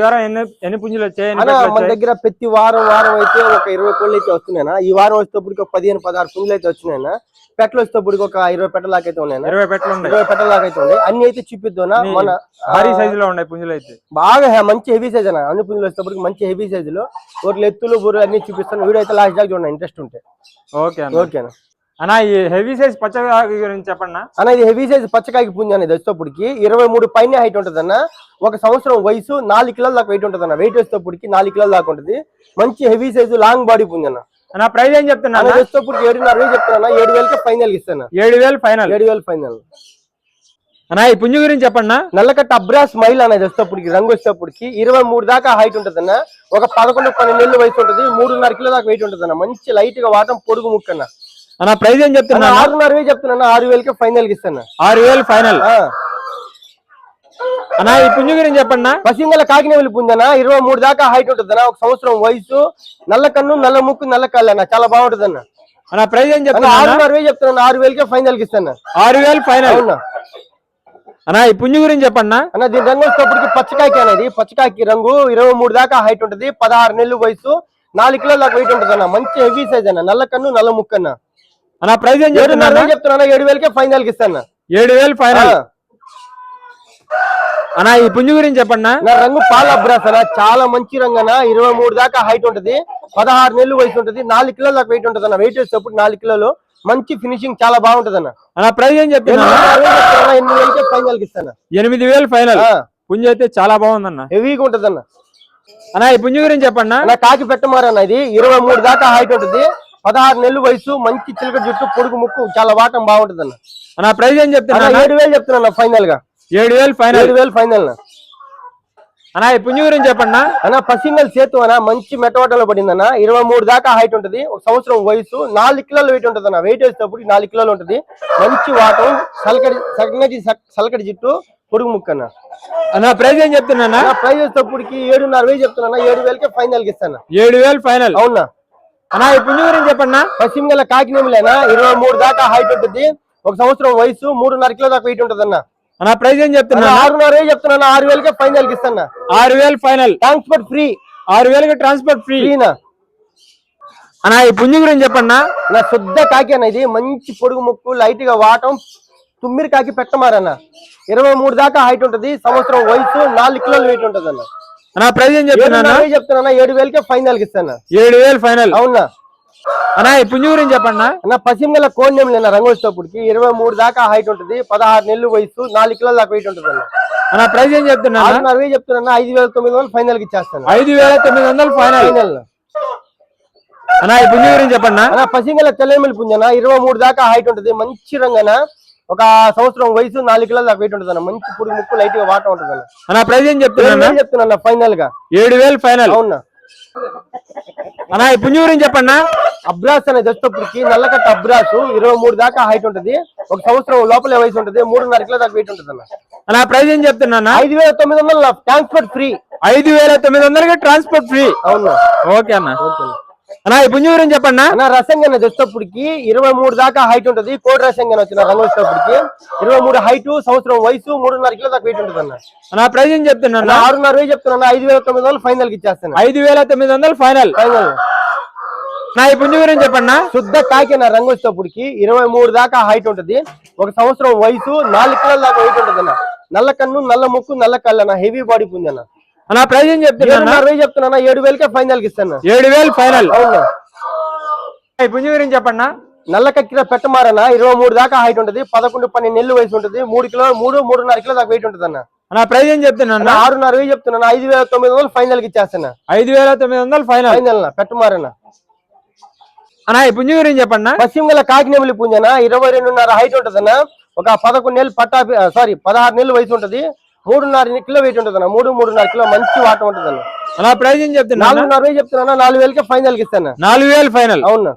వారం ఎన్ని ఎన్ని పుంజులు వచ్చాయి? మన దగ్గర ప్రతి వారం వారం అయితే ఒక ఇరవై కోళ్ళు అయితే వస్తున్నాయన్నా ఈ వారం వచ్చేటప్పటికి ఒక పదిహేను పదహారు పుంజులు అయితే వచ్చినాయన్నా పెట్టలు వచ్చేటప్పటికి ఒక ఇరవై పెట్టల దాకా అయితే ఉన్నాయన్నా ఇరవై పెట్టలు ఉన్నాయి. ఇరవై పెట్టల దాకా అయితే ఉన్నాయి. అన్ని అయితే చూపిద్దాం మన భారీ ఆ, సైజులో ఉన్నాయి పుంజులు అయితే. బాగా మంచి హెవీ సైజ్ అన్న. అన్ని పుంజులు వచ్చేటప్పటికి మంచి హెవీ సైజులో. ఒకటి ఎత్తులు బుర్రు అన్ని చూపిస్తాను. వీడియో అయితే లాస్ట్ దాకా చూడండి ఇంట్రెస్ట్ ఉంటే. ఓకే ఓకేనా అన్న ఈ హెవీ సైజ్ పచ్చ గురించి చెప్పండి అన్న. ఇది హెవీ సైజ్ పచ్చకాయకి పుంజ అనేది వచ్చేటప్పటికి. ఇరవై మూడు పైన హైట్ ఉంటుంది అన్న. ఒక సంవత్సరం వయసు నాలుగు కిలోల దాకా వెయిట్ ఉంటుంది అన్న. వెయిట్ వచ్చేటప్పటికి నాలుగు కిలోల దాకా ఉంటుంది. మంచి హెవీ సైజు లాంగ్ బాడీ పుంజ అన్న. అన్న ప్రైస్ ఏం చెప్తున్నా అన్న వచ్చేటప్పటికి ఏడున్నర వేలు చెప్తాను ఏడు వేలకి ఫైనల్ ఇస్తాను ఏడు వేలు ఫైనల్ ఏడు వేలు ఫైనల్ అన్న ఈ పుంజు గురించి చెప్పండి నల్లకట్ట అబ్రాస్ మైల్ అనేది వచ్చేటప్పటికి రంగు వచ్చేటప్పటికి. ఇరవై మూడు దాకా హైట్ ఉంటుంది అన్న. ఒక పదకొండు పన్నెండు ఏళ్ళు వయసు ఉంటుంది. మూడున్నర కిలో దాకా వెయిట్ ఉంటుంది అన్న. మంచి లైట్గా వాటం పొడుగు ముక్కన్న అన్న ప్రైస్ ఏం చెప్తున్నా ఆరున్నర చెప్తున్నా ఆరు వేలకి ఫైనల్ ఇస్తాను ఆరు వేలు ఫైనల్. అన్న ఈ పుంజు గురించి చెప్పండి పసింగల కాకినవెల్లి పుంజన ఇరవై మూడు దాకా హైట్ ఉంటుంది ఒక సంవత్సరం వయసు నల్ల కన్ను నల్ల ముక్కు నల్ల కళ్ళు అన్న. చాలా బాగుంటుంది అన్న. అన్న ప్రైస్ ఏం అన్న చెప్తున్నా ఆరున్నర వేలు చెప్తున్నా ఆరు వేలకి ఫైనల్ ఇస్తాను ఆరు వేలు ఫైనల్. అన్న ఈ పుంజు గురించి చెప్పండి అన్న. దీని రంగు వచ్చేటప్పటికి పచ్చకాకి అనేది పచ్చకాకి రంగు ఇరవై మూడు దాకా హైట్ ఉంటుంది. పదహారు నెలలు వయసు. నాలుగు కిలోల వెయిట్ ఉంటుంది అన్న. మంచి హెవీ సైజ్ అన్న. నల్ల కన్ను నల్ల ముక్కు అన్న. అన్న ప్రైస్ ఏం చెప్తున్నా చెప్తున్నా ఏడు వేలకే ఫైనల్కి ఇస్తాను ఏడు వేలు ఫైనల్. ఆ. అన్న ఈ పుంజు గురించి చెప్పండి నా రంగు పాల అబ్రాస్ అన్న చాలా మంచి రంగు అన్న. ఇరవై మూడు దాకా హైట్ ఉంటుంది. పదహారు నెలలు వయసు ఉంటుంది. నాలుగు కిలోల దాకా వెయిట్ ఉంటుంది అన్న. వెయిట్ వచ్చేటప్పుడు నాలుగు కిలోలు. మంచి ఫినిషింగ్ చాలా బాగుంటుంది అన్న. అన్న ప్రైస్ ఏం చెప్తున్నా ఎనిమిది వేలకే ఫైనల్కి ఇస్తాను ఎనిమిది వేలు ఫైనల్. పుంజు అయితే చాలా బాగుందన్న హెవీగా ఉంటుంది అన్న. అన్న ఈ పుంజు గురించి చెప్పండి అన్న. కాకి పెట్టమారన్న ఇది? ఇరవై మూడు దాకా హైట్ ఉంటుంది. పదహారు నెలలు వయసు మంచి చిలక జుట్టు పొడుగు ముక్కు చాలా వాటం బాగుంటుంది అన్న ప్రైస్ ఏం చెప్తున్నా ఏడు వేలు చెప్తున్నా ఫైనల్గా ఏడు వేలు ఫైనల్ ఏడు వేలు ఫైనల్ అన్న. ఈ పుంజు గురించి చెప్పండి అన్న. పసింగల్ సేతు అన్న మంచి మెటవాటలో పడింది అన్న ఇరవై మూడు దాకా హైట్ ఉంటుంది. ఒక సంవత్సరం వయసు నాలుగు కిలోల వెయిట్ ఉంటుంది అన్న వెయిట్ వేసేటప్పుడు నాలుగు కిలోలు ఉంటుంది. మంచి వాటం సలకడి సన్నటి సలకడి జిట్టు పొడుగు ముక్క అన్న. అన్న ప్రైస్ ఏం చెప్తున్నా ప్రైస్ వచ్చేటప్పటికి ఏడున్నర వేలు చెప్తున్నా ఏడు వేలకే ఫైనల్కి ఇస్తాను ఏడు వేలు ఫైనల్ అవునా? అన్న ఈ పుంజు గురించి చెప్పండి పశ్చిమగల కాకినేమిలేనా ఇరవై మూడు దాకా హైట్ ఉంటుంది. ఒక సంవత్సరం వయసు మూడున్నర కిలో దాకా వెయిట్ ఉంటుంది అన్న అన్న ప్రైస్ ఏం చెప్తున్నా? ఆరున్నర చెప్తున్నా? ఆరు వేలకే ఫైనల్కి ఇస్తాను ఆరు వేలు ఫైనల్ ట్రాన్స్పోర్ట్ ఫ్రీ ఆరు వేలకి ట్రాన్స్పోర్ట్ ఫ్రీ ఫ్రీనా అన్న ఈ పుంజు గురించి చెప్పండి నా శుద్ధ కాకి అన్న ఇది. మంచి పొడుగు ముక్కు లైట్గా వాటం తుమ్మిరి కాకి పెట్టమారన్న. ఇరవై మూడు దాకా హైట్ ఉంటుంది. సంవత్సరం వయసు నాలుగు కిలోలు వెయిట్ ఉంటుంది అన్న అన్న ప్రైస్ ఏం చెప్తున్నా చెప్తున్నా ఏడు వేలకే ఫైనల్ ఇస్తాను? ఏడు వేలు ఫైనల్ అవునా? అన్న పుంజు గురించి చెప్పండి అన్న పశ్చిమగల కోణ్యం లేన రంగు వచ్చేటప్పటికి ఇరవై మూడు దాకా హైట్ ఉంటుంది పదహారు నెలలు వయసు నాలుగు కిలోల దాకా వెయిట్ ఉంటుంది అన్న. అన్న ప్రైస్ ఏం చెప్తున్నా చెప్తున్నా ఐదు వేల తొమ్మిది వందలు ఫైనల్కి ఇచ్చేస్తాను? ఐదు వేల తొమ్మిది వందలు ఫైనల్ ఫైనల్ అన్న ఈ పుంజు గురించి చెప్పండి అన్న పసింగల తెల్లమిల్లి పుంజన ఇరవై మూడు దాకా హైట్ ఉంటుంది మంచి రంగన ఒక సంవత్సరం వయసు నాలుగు కిలోల దాకా వెయిట్ ఉంటుంది మంచి పొడి ముక్కు లైట్గా వాట ఉంటుంది అన్న ప్రైస్ ఏం చెప్తున్నా ఫైనల్గా. ఏడు వేలు ఫైనల్ అవునా? అన్న ఈ పుంజు గురించి చెప్పండి అబ్రాస్ అనేది వచ్చేటప్పటికి నల్లకట్ట అబ్రాస్ ఇరవై మూడు దాకా హైట్ ఉంటుంది. ఒక సంవత్సరం లోపల వయసు ఉంటుంది. మూడున్నర కిలో దాకా వెయిట్ ఉంటుంది అన్న అన్న ప్రైస్ ఏం చెప్తున్నా ఐదు వేల తొమ్మిది వందలు ట్రాన్స్పోర్ట్ ఫ్రీ ఐదు వేల తొమ్మిది వందలకి ట్రాన్స్పోర్ట్ ఫ్రీ అవునా? ఓకే అన్న. ఓకే అన్న ఈ పుంజు గురించి చెప్పండి అన్న రసంగా అనేది వచ్చేటప్పటికి ఇరవై మూడు దాకా హైట్ ఉంటుంది. కోడి రసంగా వచ్చిన రంగు వచ్చేటప్పటికి ఇరవై మూడు హైట్ సంవత్సరం వయసు మూడున్నర కిలో దాకా వెయిట్ ఉంటుంది అన్న. అన్న ప్రైస్ ఏం చెప్తున్నా ఆరున్నర వేలు చెప్తున్నా ఐదు వేల తొమ్మిది వందలు ఫైనల్కి ఇచ్చేస్తాను ఐదు వేల తొమ్మిది వందలు ఫైనల్ ఫైనల్ నా ఈ పుంజు గురించి చెప్పండి శుద్ధ కాకిన రంగు వచ్చేటప్పటికి ఇరవై మూడు దాకా హైట్ ఉంటుంది. ఒక సంవత్సరం వయసు నాలుగు కిలోల దాకా వెయిట్ ఉంటుంది అన్న. నల్ల కన్ను నల్ల ముక్కు నల్ల కళ్ళు అన్న హెవీ బాడీ పుంజి అన్న ప్రైస్ ఏం చెప్తున్నా చెప్తున్నా ఏడు వేలకే ఫైనల్కి ఇస్తాను. ఏడు వేలు ఫైనల్ పుంజు గురించి చెప్పండి నల్ల కక్కిన పెట్టమారన ఇరవై మూడు దాకా హైట్ ఉంటుంది పదకొండు పన్నెండు నెలలు వయసు ఉంటుంది మూడు కిలో మూడు మూడున్నర కిలో దాకా వెయిట్ ఉంటుంది అన్న అన్న ప్రైస్ ఏం చెప్తున్నా ఆరున్నర వేలు చెప్తున్నా ఐదు వేల తొమ్మిది వందలు ఫైనల్కి ఇచ్చేస్తాను. ఐదు వేల తొమ్మిది వందలు ఫైనల్ ఫైనల్ నా పెట్టమారన అన్న ఈ పుంజు గురించి చెప్పండి పశ్చిమ గల కాకినెమిలి పుంజన ఇరవై రెండున్నర హైట్ ఉంటదన్న ఒక పదకొండు నెలలు పట్టా సారీ పదహారు నెలలు వయసు ఉంటది మూడున్నర కిలో వెయిట్ ఉంటదన్న. మూడు మూడున్నర కిలో మంచి వాట ఉంటదన్న. అన్న ప్రైస్ ఏం చెప్తున్నా నాలుగున్నర వేలు చెప్తున్నా నాలుగు వేలకే ఫైనల్ ఇస్తాను. నాలుగు వేలు ఫైనల్. అవునా.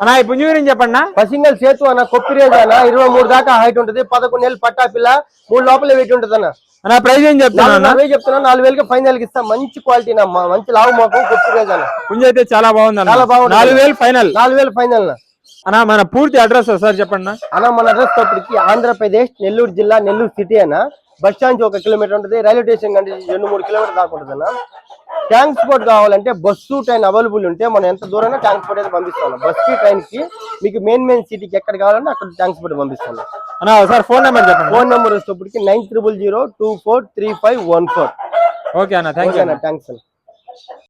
అన్న పుంజు గురించి చెప్పండి పసింగల్ సేతు అన్న కొప్పిరేజ్ అన్న. ఇరవై మూడు దాకా హైట్ ఉంటది. పదకొండు నెలలు పట్టా పిల్ల. మూడు లోపల వెయిట్ ఉంటదన్న. అన్న ప్రైస్ ఏం చెప్తున్నా చెప్తున్నా. నాలుగు వేలకి ఫైనల్ ఇస్తా. మంచి క్వాలిటీ అన్న. మంచి లావు మోకం. కొప్పిరేజ్ అన్న. పుంజు అయితే చాలా బాగుంది చాలా అన్న బాగుంది. నాలుగు వేలు ఫైనల్. నాలుగు వేలు ఫైనల్ నా అన్న మన పూర్తి అడ్రస్ సార్ చెప్పండి అన్న. మన అడ్రస్ తప్పటికి ఆంధ్రప్రదేశ్ నెల్లూరు జిల్లా నెల్లూరు సిటీ అన్న. బస్ స్టాండ్ ఒక కిలోమీటర్ ఉంటుంది రైల్వే స్టేషన్ కంటే రెండు మూడు కిలోమీటర్ దాకా ఉంటుంది అన్న. ట్రాన్స్పోర్ట్ కావాలంటే బస్సు ట్రైన్ అవైలబుల్ ఉంటే మనం ఎంత దూరైనా ట్రాన్స్పోర్ట్ అయితే పంపిస్తాను బస్కి ట్రైన్కి మీకు మెయిన్ మెయిన్ సిటీకి ఎక్కడ కావాలంటే అక్కడ ట్రాన్స్పోర్ట్ పంపిస్తాను అన్న. ఒకసారి ఫోన్ నెంబర్ చెప్పండి ఫోన్ నెంబర్ వచ్చేటప్పటికి nine triple zero two four three five one four okay అన్న థ్యాంక్ యూ అన్న థ్యాంక్స్ అన్న.